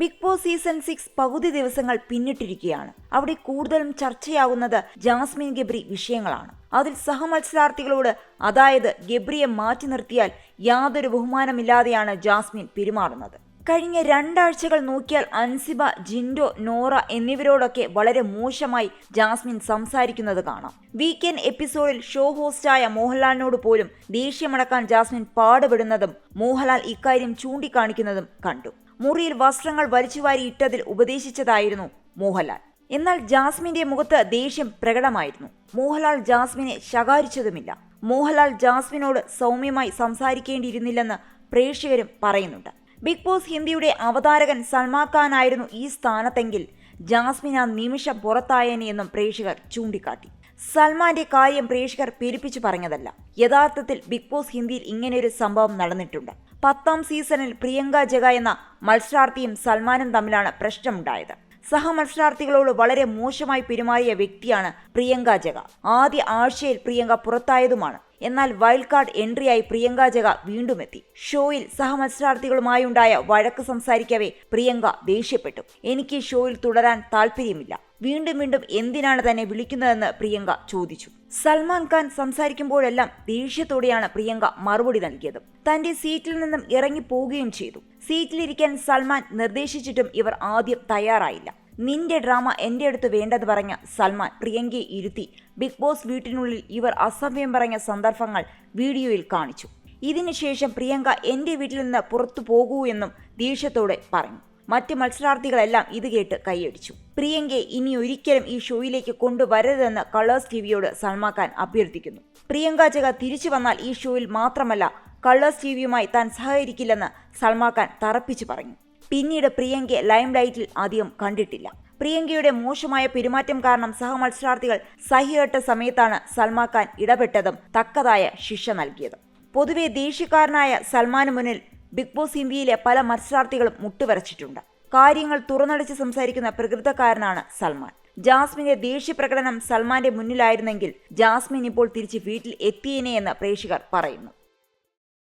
Big boss season six പകുതി ദിവസങ്ങൾ പിന്നിട്ടിരിക്കുകയാണ്. അവിടെ കൂടുതലും ചർച്ചയാകുന്നത് ജാസ്മിൻ ഗബ്രി വിഷയങ്ങളാണ്. അതിൽ സഹമത്സരാർത്ഥികളോട് അതായത് ഗബ്രിയെ മാറ്റി നിർത്തിയാൽ യാതൊരു ബഹുമാനമില്ലാതെയാണ് ജാസ്മിൻ പെരുമാറുന്നത്. കഴിഞ്ഞ രണ്ടാഴ്ചകൾ നോക്കിയാൽ അൻസിബ ജിൻഡോ നോറ എന്നിവരോടൊക്കെ വളരെ മോശമായി ജാസ്മിൻ സംസാരിക്കുന്നത് കാണാം. വീക്കെൻഡ് എപ്പിസോഡിൽ ഷോ ഹോസ്റ്റായ മോഹൻലാലിനോട് പോലും ദേഷ്യമടക്കാൻ ജാസ്മിൻ പാടുപെടുന്നതും മോഹൻലാൽ ഇക്കാര്യം ചൂണ്ടിക്കാണിക്കുന്നതും കണ്ടു. മുറിയിൽ വസ്ത്രങ്ങൾ വലിച്ചുവാരി ഇട്ടതിൽ ഉപദേശിച്ചതായിരുന്നു മോഹൻലാൽ. എന്നാൽ ജാസ്മിന്റെ മുഖത്ത് ദേഷ്യം പ്രകടമായിരുന്നു. മോഹൻലാൽ ജാസ്മിനെ ശകാരിച്ചതുമില്ല. മോഹൻലാൽ ജാസ്മിനോട് സൗമ്യമായി സംസാരിക്കേണ്ടിയിരുന്നില്ലെന്ന് പ്രേക്ഷകരും പറയുന്നുണ്ട്. ബിഗ് ബോസ് ഹിന്ദിയുടെ അവതാരകൻ സൽമാൻ ഖാൻ ആയിരുന്നു ഈ സ്ഥാനത്തെങ്കിൽ ജാസ്മിൻ ആ നിമിഷം പുറത്തായേനെയെന്നും പ്രേക്ഷകർ ചൂണ്ടിക്കാട്ടി. സൽമാന്റെ കാര്യം പ്രേക്ഷകർ പെരുപ്പിച്ചു പറഞ്ഞതല്ല. യഥാർത്ഥത്തിൽ ബിഗ് ബോസ് ഹിന്ദിയിൽ ഇങ്ങനെയൊരു സംഭവം നടന്നിട്ടുണ്ട്. പത്താം സീസണിൽ പ്രിയങ്ക ജഗ എന്ന മത്സരാർത്ഥിയും സൽമാനും തമ്മിലാണ് പ്രശ്നമുണ്ടായത്. സഹമത്സരാർത്ഥികളോട് വളരെ മോശമായി പെരുമാറിയ വ്യക്തിയാണ് പ്രിയങ്ക ജഗ. ആദ്യ ആഴ്ചയിൽ പ്രിയങ്ക പുറത്തായതുമാണ്. എന്നാൽ വൈൽഡ് കാർഡ് എൻട്രിയായി പ്രിയങ്ക ജഗ വീണ്ടും എത്തി ഷോയിൽ സഹമത്സരാർത്ഥികളുമായുണ്ടായ വഴക്ക് സംസാരിക്കവേ പ്രിയങ്ക ദേഷ്യപ്പെട്ടു. എനിക്ക് ഷോയിൽ തുടരാൻ താല്പര്യമില്ല. വീണ്ടും വീണ്ടും എന്തിനാണ് തന്നെ വിളിക്കുന്നതെന്ന് പ്രിയങ്ക ചോദിച്ചു. സൽമാൻ ഖാൻ സംസാരിക്കുമ്പോഴെല്ലാം ദേഷ്യത്തോടെയാണ് പ്രിയങ്ക മറുപടി നൽകിയത്. തന്റെ സീറ്റിൽ നിന്നും ഇറങ്ങി പോവുകയും ചെയ്തു. സീറ്റിലിരിക്കാൻ സൽമാൻ നിർദ്ദേശിച്ചിട്ടും ഇവർ ആദ്യം തയ്യാറായില്ല. നിന്റെ ഡ്രാമ എന്റെ അടുത്ത് വേണ്ടത് പറഞ്ഞ സൽമാൻ പ്രിയങ്കയെ ഇരുത്തി. ബിഗ് ബോസ് വീട്ടിനുള്ളിൽ ഇവർ അസഭ്യം പറഞ്ഞ സന്ദർഭങ്ങൾ വീഡിയോയിൽ കാണിച്ചു. ഇതിനുശേഷം പ്രിയങ്ക എന്റെ വീട്ടിൽ നിന്ന് പുറത്തു പോകൂ എന്നും ദേഷ്യത്തോടെ പറഞ്ഞു. മറ്റ് മത്സരാർത്ഥികളെല്ലാം ഇത് കേട്ട് കൈയടിച്ചു. പ്രിയങ്കയെ ഇനി ഒരിക്കലും ഈ ഷോയിലേക്ക് കൊണ്ടുവരരുതെന്ന് കളേഴ്സ് ടിവിയോട് സൽമാൻ ഖാൻ അഭ്യർത്ഥിക്കുന്നു. പ്രിയങ്ക ജഗ തിരിച്ചു വന്നാൽ ഈ ഷോയിൽ മാത്രമല്ല കളേഴ്സ് ടിവിയുമായി താൻ സഹകരിക്കില്ലെന്ന് സൽമാൻ ഖാൻ തറപ്പിച്ചു പറഞ്ഞു. പിന്നീട് പ്രിയങ്കയെ ലൈം ലൈറ്റിൽ അധികം കണ്ടിട്ടില്ല. പ്രിയങ്കയുടെ മോശമായ പെരുമാറ്റം കാരണം സഹമത്സരാർത്ഥികൾ സഹിയേട്ട സമയത്താണ് സൽമാൻ ഖാൻ ഇടപെട്ടതും തക്കതായ ശിക്ഷ നൽകിയത്. പൊതുവെ ദേഷ്യക്കാരനായ സൽമാന് മുന്നിൽ ബിഗ് ബോസ് ഇന്ത്യയിലെ പല മത്സരാർത്ഥികളും മുട്ടുവരച്ചിട്ടുണ്ട് കാര്യങ്ങൾ തുറന്നടിച്ച് സംസാരിക്കുന്ന പ്രകൃതക്കാരനാണ് സൽമാൻ. ജാസ്മിന്റെ ദേഷ്യപ്രകടനം സൽമാന്റെ മുന്നിലായിരുന്നെങ്കിൽ ജാസ്മിൻ ഇപ്പോൾ തിരിച്ച് വീട്ടിൽ എത്തിയേനെ എന്ന് പ്രേക്ഷകർ പറയുന്നു.